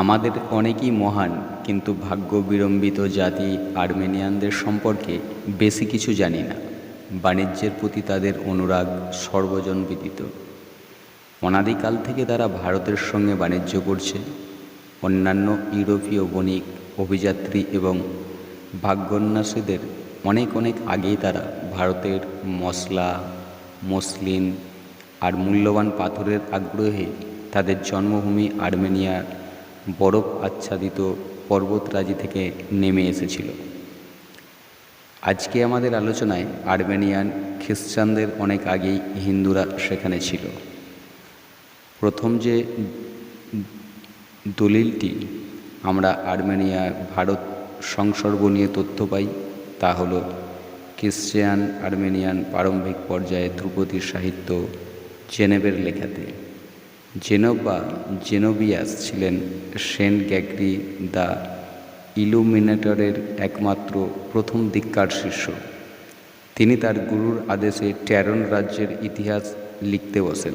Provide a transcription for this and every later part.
আমাদের অনেকই মহান, কিন্তু ভাগ্য বিড়ম্বিত জাতি আর্মেনিয়ানদের সম্পর্কে বেশি কিছু জানি না। বাণিজ্যের প্রতি তাদের অনুরাগ সর্বজন বিদিত অনাদিকাল থেকে তারা ভারতের সঙ্গে বাণিজ্য করছে। অন্যান্য ইউরোপীয় বণিক, অভিযাত্রী এবং ভাগ্যোন্যাসীদের অনেক অনেক আগেই তারা ভারতের মশলা মসলিন আর মূল্যবান পাথরের আগ্রহে তাদের জন্মভূমি আর্মেনিয়ার বরফ আচ্ছাদিত পর্বতরাজি থেকে নেমে এসেছিল। আজকে আমাদের আলোচনায় আর্মেনিয়ান খ্রিস্টানদের অনেক আগেই হিন্দুরা সেখানে ছিল। প্রথম যে দলিলটি আমরা আর্মেনিয়া ভারত সংসর্গ নিয়ে তথ্য পাই, তা হলো খ্রিস্টিয়ান আর্মেনিয়ান প্রারম্ভিক পর্যায়ে ধ্রুপদী সাহিত্য জেনেবের লেখাতে। জেনব, জেনোবিয়াস ছিলেন সেন্ট গ্যাগরি দ্য ইলুমিনেটরের একমাত্র প্রথম দিককার শিষ্য। তিনি তার গুরুর আদেশে ট্যারন রাজ্যের ইতিহাস লিখতে বসেন।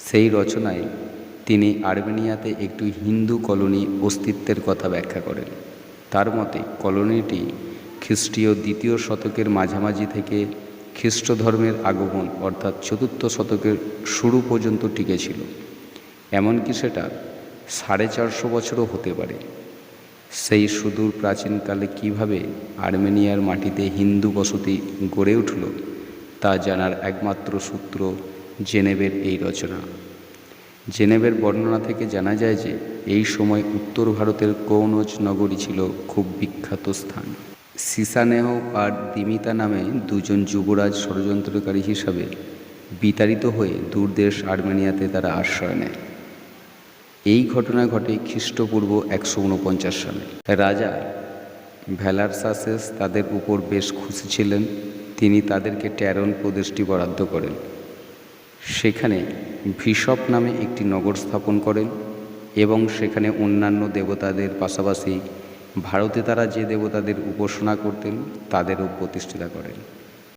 সেই রচনায় তিনি আর্মেনিয়াতে একটি হিন্দু কলোনি অস্তিত্বের কথা ব্যাখ্যা করেন। তার মতে, কলোনিটি খ্রিস্টীয় দ্বিতীয় শতকের মাঝামাঝি থেকে খ্রিস্ট ধর্মের আগমন, অর্থাৎ চতুর্থ শতকের শুরু পর্যন্ত টিকেছিল। এমনকি সেটা সাড়ে চারশো বছরও হতে পারে। সেই সুদূর প্রাচীনকালে কীভাবে আর্মেনিয়ার মাটিতে হিন্দু বসতি গড়ে উঠল, তা জানার একমাত্র সূত্র জেনেবের এই রচনা। জেনেবের বর্ণনা থেকে জানা যায় যে, এই সময় উত্তর ভারতের কৌনজ নগরী ছিল খুব বিখ্যাত স্থান। সিসানেহ আর দিমিতা নামে দুজন যুবরাজ ষড়যন্ত্রকারী হিসাবে বিতাড়িত হয়ে দূরদেশ আর্মেনিয়াতে তারা আশ্রয় নেয়। এই ঘটনা ঘটে খ্রিস্টপূর্ব একশো উনপঞ্চাশ সালে। রাজা ভ্যালারসাসেস তাদের উপর বেশ খুশি ছিলেন। তিনি তাদেরকে ট্যারন প্রদেশটি বরাদ্দ করেন। সেখানে ভিশপ নামে একটি নগর স্থাপন করেন এবং সেখানে অন্যান্য দেবতাদের পাশাপাশি ভারতে তারা যে দেবতাদের উপাসনা করতেন তাদেরও প্রতিষ্ঠিতা করেন।